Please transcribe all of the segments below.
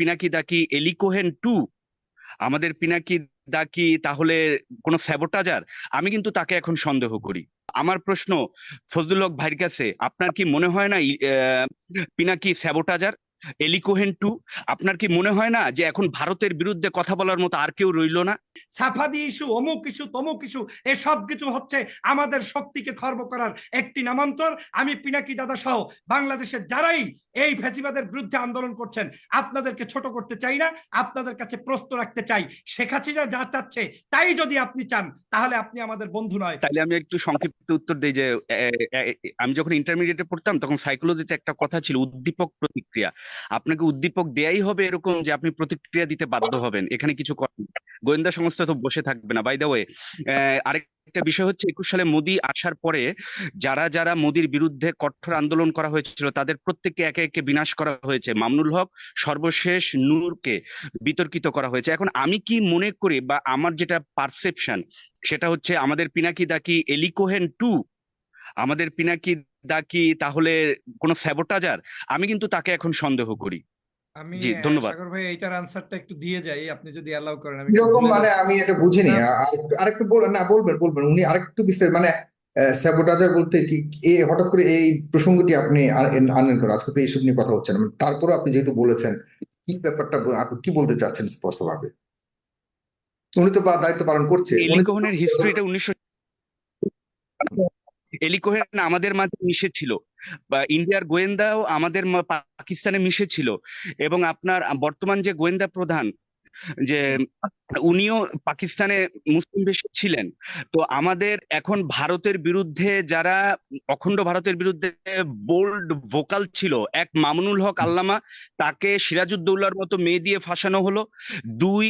পিনাকি দাকি এলিকোহেন এলি Cohen two? আমাদের পিনাকি দাকি তাহলে কোনো স্যাবোটাজার? আমি কিন্তু তাকে এখন সন্দেহ করি। আমার প্রশ্ন, ফজলুল হক ভাইয়ের কাছে, আপনার কি মনে হয় না পিনাকি স্যাবোটাজার? এলি কোহেন টু আপনার কি মনে হয় না যে এখন ভারতের বিরুদ্ধে কথা বলার মতো আর কেউ রইল না? সাফাদি ইস্যু অমুক ইস্যু তমুক ইস্যু এসব কিছু হচ্ছে আমাদের শক্তিকে খর্ব করার একটি নামান্তর। আমি পিনাকি দাদা সহ বাংলাদেশের যারাই এই ফ্যাসিবাদের বিরুদ্ধে আন্দোলন করছেন আপনাদেরকে ছোট করতে চাই না আপনাদের কাছে প্রশ্ন রাখতে চাই। শেখ হাসিনা যা চাচ্ছে তাই যদি আপনি চান তাহলে আপনি আমাদের বন্ধু নয়। তাহলে আমি একটু সংক্ষিপ্ত উত্তর দিই যে আমি যখন ইন্টারমিডিয়েটে পড়তাম তখন সাইকোলজিতে একটা কথা ছিল উদ্দীপক প্রতিক্রিয়া। আপনাকে উদ্দীপক দেয়াই হবে এরকম যে আপনি প্রতিক্রিয়া দিতে বাধ্য হবেন। এখানে কিছু করার নেই। গোয়েন্দা সংস্থা তো বসে থাকবে না। বাই দ্য ওয়ে আরেকটা বিষয় হচ্ছে, একুশ সালে মোদী আসার পরে যারা যারা মোদীর বিরুদ্ধে কঠোর আন্দোলন করা হয়েছিল, তাদের প্রত্যেককে একে একে বিনাশ করা হয়েছে। মামনুল হক সর্বশেষ নূরকে বিতর্কিত করা হয়েছে। এখন আমি কি মনে করি বা আমার যেটা পারসেপশন সেটা হচ্ছে আমাদের পিনাকি দাকি এলিকোহেন টু আমাদের পিনাকি দা কি তাহলে কোনো স্যাবোটাজার? আমি কিন্তু তাকে এখন সন্দেহ করি। আমি জি, ধন্যবাদ। সাগর ভাই এইটার আনসারটা একটু দিয়ে যাই আপনি যদি অ্যালাউ করেন আমি এরকম মানে আমি এটা বুঝিনি। না। আরেকটু আরেকটু বল- না বলবেন বলবেন। উনি আরেকটু বিস্তারিত মানে স্যাবোটাজার বলতে কি এই হঠাৎ করে এই প্রসঙ্গটি আপনি আন- আনলেন কেন? আজকে তো এইসব নিয়ে কথা হচ্ছে না। তারপরে আপনি যেহেতু বলেছেন কি ব্যাপারটা আপনি কি বলতে চাচ্ছেন স্পষ্টভাবে? উনি তো বা- দায়িত্ব পালন করছে। কোহেনের হিস্ট্রিটা উনিশশো এলি কোহেন আমাদের মাঝে মিশে ছিল বা ইন্ডিয়ার গোয়েন্দাও আমাদের পাকিস্তানে মিশেছিল এবং আপনার বর্তমান যে গোয়েন্দা প্রধান যে উনিও পাকিস্তানে মুসলিম দেশে ছিলেন। তো আমাদের এখন ভারতের বিরুদ্ধে যারা অখণ্ড ভারতের বিরুদ্ধে বোল্ড ভোকাল ছিল এক মামুনুল হক আল্লামা তাকে সিরাজউদ্দৌলার মতো মেয়ে দিয়ে ফাঁসানো হলো। দুই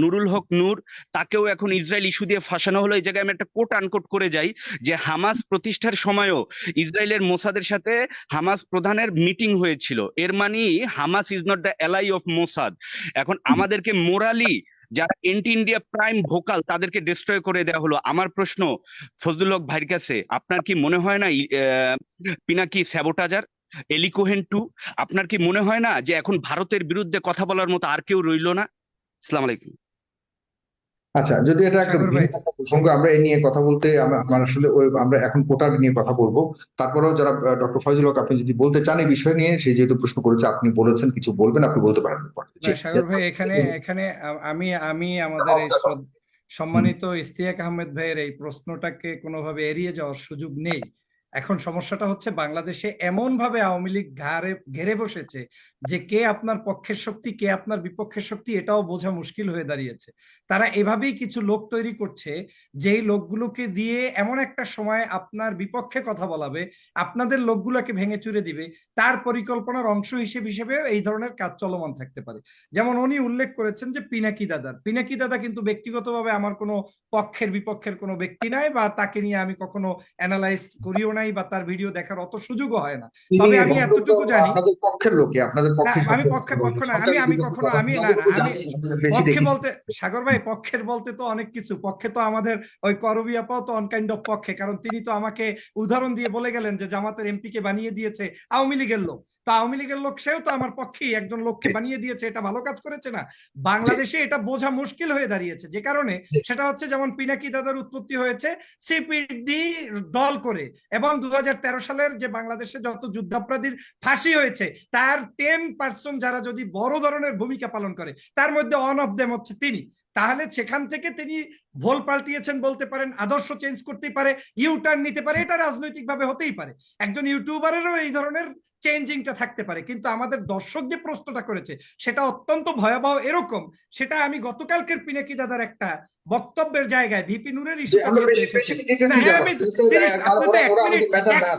নুরুল হক নূর তাকেও এখন ইসরায়েল ইস্যু দিয়ে ফাঁসানো হলো। এই জায়গায় আমি একটা কোট আনকোট করে যাই যে হামাস প্রতিষ্ঠার সময়ও ইসরায়েলের মোসাদের সাথে হামাস প্রধানের মিটিং হয়েছিল। এর মানে Hamas is not the ally of Mossad. এখন আমাদেরকে মোরালি যারা এন্টি ইন্ডিয়া প্রাইম ভোকাল তাদেরকে ডিস্ট্রয় করে দেওয়া হলো। আমার প্রশ্ন, ফজলুল হক ভাইয়ের কাছে, আপনার কি মনে হয় না পিনাকি স্যাবোটাজার, এলিকোহেন টু, আপনার কি মনে হয় না যে এখন ভারতের বিরুদ্ধে কথা বলার মতো আর কেউ রইল না? আসসালামু আলাইকুম। আচ্ছা যদি এটা একটা প্রসঙ্গ আমরা এই নিয়ে কথা বলতে আমা- আমার আসলে আমরা এখন কোটার নিয়ে কথা বলব। তারপরেও যারা ডক্টর ফয়জুল হক আপনি যদি বলতে চান এই বিষয় নিয়ে সে যেহেতু প্রশ্ন করেছে আপনি বলেছেন কিছু বলবেন আপনি বলতে পারেন সাগর ভাই এখানে এখানে আমি আমি আমাদের এই সম্মানিত ইস্তিয়াক আহমেদ ভাইয়ের এই প্রশ্নটাকে কোনোভাবে এড়িয়ে যাওয়ার সুযোগ নেই। এখন সমস্যাটা হচ্ছে বাংলাদেশে এমন ভাবে আওয়ামী লীগ ঘাড়ে ঘেরে বসেছে যে কে আপনার পক্ষের শক্তি, কে আপনার বিপক্ষের শক্তি এটাও বোঝা মুশকিল হয়ে দাঁড়িয়েছে। তারা এভাবেই কিছু লোক তৈরি করছে যেই লোকগুলোকে দিয়ে এমন একটা সময় আপনার বিপক্ষে কথা বলাবে, আপনাদের লোকগুলোকে ভেঙে চুরে দিবে, তার পরিকল্পনার অংশ হিসেবে হিসেবে এই ধরনের কাজ চলমান থাকতে পারে। যেমন উনি উল্লেখ করেছেন যে পিনাকি দাদার। পিনাকি দাদা কিন্তু ব্যক্তিগতভাবে আমার কোনো পক্ষের বিপক্ষের কোনো ব্যক্তি নাই বা তাকে নিয়ে আমি কখনো অ্যানালাইজ করিও নাই বা তার ভিডিও দেখার অত সুযোগও হয় না। তবে আমি এতটুকু জানি আপনাদের পক্ষের লোকে আপনাদের পক্ষে আমি পক্ষে পক্ষ না আমি আমি কখনো আমি না না আমি পক্ষে বলতে সাগর ভাই পক্ষের বলতে তো অনেক কিছু। পক্ষে তো আমাদের ওই করবি আপাও তো অনকাইন্ড অফ পক্ষে কারণ তিনি তো আমাকে উদাহরণ দিয়ে বলে গেলেন যে জামাতের এমপি কে বানিয়ে দিয়েছে আওয়ামী লীগের লোক। তো আওয়ামী লীগের লোক সেও তো আমার পক্ষেই একজন লোককে বানিয়ে দিয়েছে এটা ভালো কাজ করেছে না। বাংলাদেশে এটা বোঝা মুশকিল হয়ে দাঁড়িয়েছে যে কারণে সেটা হচ্ছে যেমন পিনাকি দাদার উৎপত্তি হয়েছে সিপিডি দল করে এবং দুই হাজার তেরো সালের যে বাংলাদেশে যত যুদ্ধাপরাধীর ফাঁসি হয়েছে তার টেন পার্সেন্ট যারা যদি বড় ধরনের ভূমিকা পালন করে তার মধ্যে অন অফ দেম হচ্ছে তিনি। তাহলে সেখান থেকে তিনি ভোল পাল্টিয়েছেন বলতে পারেন আদর্শ চেঞ্জ করতেই পারে ইউ টার্ন নিতে পারে এটা রাজনৈতিকভাবে হতেই পারে। একজন ইউটিউবারেরও এই ধরনের চেঞ্জিংটা থাকতে পারে। কিন্তু আমাদের দর্শক যে প্রশ্নটা করেছে সেটা অত্যন্ত ভয়াবহ এরকম। সেটা আমি গতকালকের পিনাকি দাদার একটা বক্তব্যের জায়গায় ভিপি নুরের এক।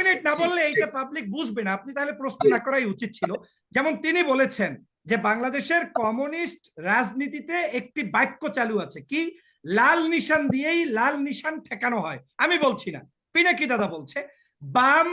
মিনিট না বললে এইটা পাবলিক বুঝবে না। আপনি তাহলে প্রশ্ন না করাই উচিত ছিল। যেমন তিনি বলেছেন যে বাংলাদেশের কমিউনিস্ট রাজনীতিতে একটি বাক্য চালু আছে। কি? লাল নিশান দিয়েই লাল নিশান ঠেকানো হয়। আমি বলছি না। পিনাকি দাদা বলছে বাম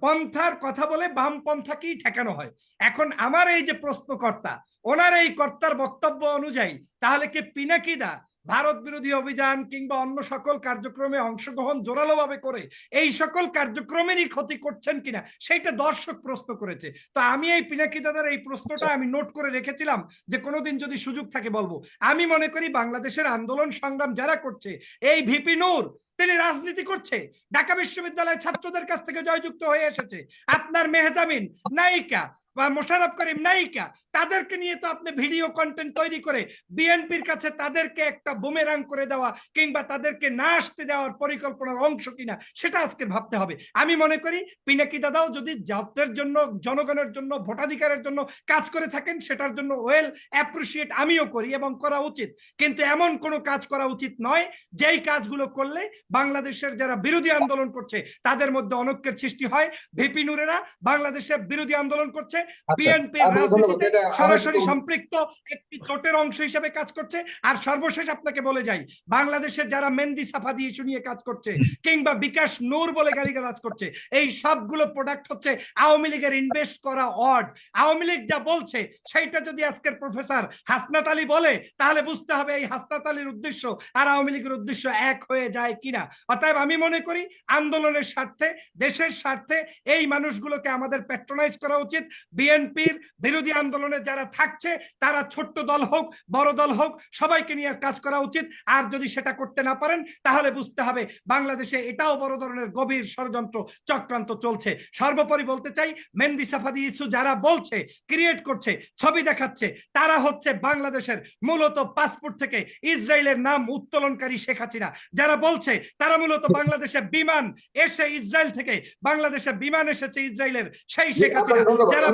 পন্থার কথা বলে বাম পন্থাকেই ঠেকানো হয়। এখন আমার এই যে প্রশ্নকর্তা, ওনার এই কর্তার বক্তব্য অনুযায়ী, তাহলে কি পিনাকি দা ভারত বিরোধী অভিযান কিংবা অন্য সকল কার্যক্রমে অংশগ্রহণ জোরালোভাবে করে এই সকল কার্যক্রমেরই ক্ষতি করছেন কিনা সেইটা দর্শক প্রশ্ন করেছে। তো আমি এই পিনাকি দাদার এই প্রশ্নটা আমি নোট করে রেখেছিলাম যে কোনোদিন যদি সুযোগ থাকে বলব। আমি মনে করি বাংলাদেশের আন্দোলন সংগ্রাম যারা করছে এই ভিপি নূর তিনি রাজনীতি করছে ঢাকা বিশ্ববিদ্যালয়ের ছাত্রদের কাছ থেকে জয়যুক্ত হয়ে এসেছে। আপনার মেহজামিন নায়িকা বা মোশারফ করিম নায়িকা, তাদেরকে নিয়ে তো আপনি ভিডিও কন্টেন্ট তৈরি করে বিএনপির কাছে তাদেরকে একটা বুমেরাং করে দেওয়া কিংবা তাদেরকে না আসতে দেওয়ার পরিকল্পনার অংশ কিনা, সেটা আজকে ভাবতে হবে। আমি মনে করি, পিনাকি দাদাও যদি জাতের জন্য, জনগণের জন্য, ভোটাধিকারের জন্য কাজ করে থাকেন, সেটার জন্য ওয়েল অ্যাপ্রিসিয়েট আমিও করি এবং করা উচিত। কিন্তু এমন কোনো কাজ করা উচিত নয়, যেই কাজগুলো করলে বাংলাদেশের যারা বিরোধী আন্দোলন করছে, তাদের মধ্যে অনৈক্যের সৃষ্টি হয়। ভিপি নুরেরা বাংলাদেশের বিরোধী আন্দোলন করছে বিএনপি ধন্যবাদ। এটা আমার সরাসরি সম্পৃক্ত একটি জোটের অংশ হিসেবে কাজ করছে। আর সর্বশেষ আপনাকে বলে যাই বাংলাদেশের যারা মেহেন্দি সাফা দিয়ে ইস্যু নিয়ে কাজ করছে কিংবা বিকাশ নূর বলে গালিগালাজ করছে এই সবগুলো প্রোডাক্ট হচ্ছে আওয়ামী লীগের ইনভেস্ট করা অড। আওয়ামী লীগ যা বলছে সেইটা যদি আজকের প্রফেসর হাসনাত আলী বলে তাহলে বুঝতে হবে এই হাসনাত আলীর উদ্দেশ্য আর আওয়ামী লীগের উদ্দেশ্য এক হয়ে যায় কিনা। অতএব আমি মনে করি আন্দোলনের স্বার্থে দেশের স্বার্থে এই মানুষগুলোকে আমাদের প্যাট্রোনাইজ করা উচিত। বিএনপির বিরোধী আন্দোলনে যারা থাকছে তারা ছোট্ট দল হোক বড় দল হোক সবাইকে নিয়ে কাজ করা উচিত। আর যদি সেটা করতে না পারেন তাহলে বুঝতে হবে বাংলাদেশে এটাও বড় ধরনের গভীর ষড়যন্ত্র চক্রান্ত চলছে। সর্বোপরি বলতে চাই মেহেন্দি সাফাদি ইস্যু যারা বলছে ক্রিয়েট করছে ছবি দেখাচ্ছে তারা হচ্ছে বাংলাদেশের মূলত পাসপোর্ট থেকে ইসরায়েলের নাম উত্তোলনকারী শেখ হাসিনা। যারা বলছে তারা মূলত বাংলাদেশে বিমান এসে ইসরায়েল থেকে বাংলাদেশে বিমান এসেছে ইসরায়েলের সেই শেখ হাসিনা। যারা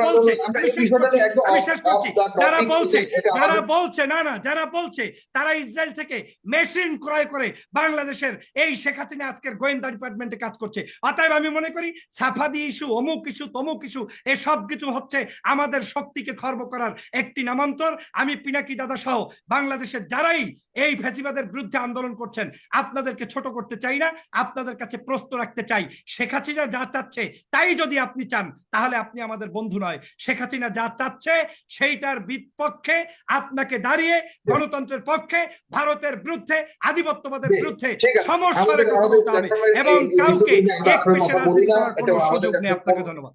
যারা বলছে যারা বলছে না না যারা বলছে তারা ইসরায়েল থেকে মেশিন ক্রয় করে বাংলাদেশের এই শেখ হাসিনা আজকের গোয়েন্দা ডিপার্টমেন্টে কাজ করছে। অতএব আমি মনে করি সাফাদি ইস্যু অমুক ইস্যু তমুক ইস্যু এই সব কিছু হচ্ছে আমাদের শক্তিকে খর্ব করার একটি নামান্তর। আমি পিনাকি দাদা সহ বাংলাদেশের যারাই এই ফ্যাসিবাদের বিরুদ্ধে আন্দোলন করছেন আপনাদেরকে ছোট করতে চাই না আপনাদের কাছে প্রশ্ন রাখতে চাই। শেখ হাসিনা যা চাচ্ছে তাই যদি আপনি চান তাহলে আপনি আমাদের বন্ধু নয়। শেখ হাসিনা যা চাচ্ছে সেইটার বিপক্ষে আপনাকে দাঁড়িয়ে গণতন্ত্রের পক্ষে ভারতের বিরুদ্ধে আধিপত্যবাদের বিরুদ্ধে এর এবং কাউকে বিষয়গুলো নিয়ে আমরা এক পেশে রাজনীতি করার কোনো সুযোগ নেই। আপনাকে ধন্যবাদ।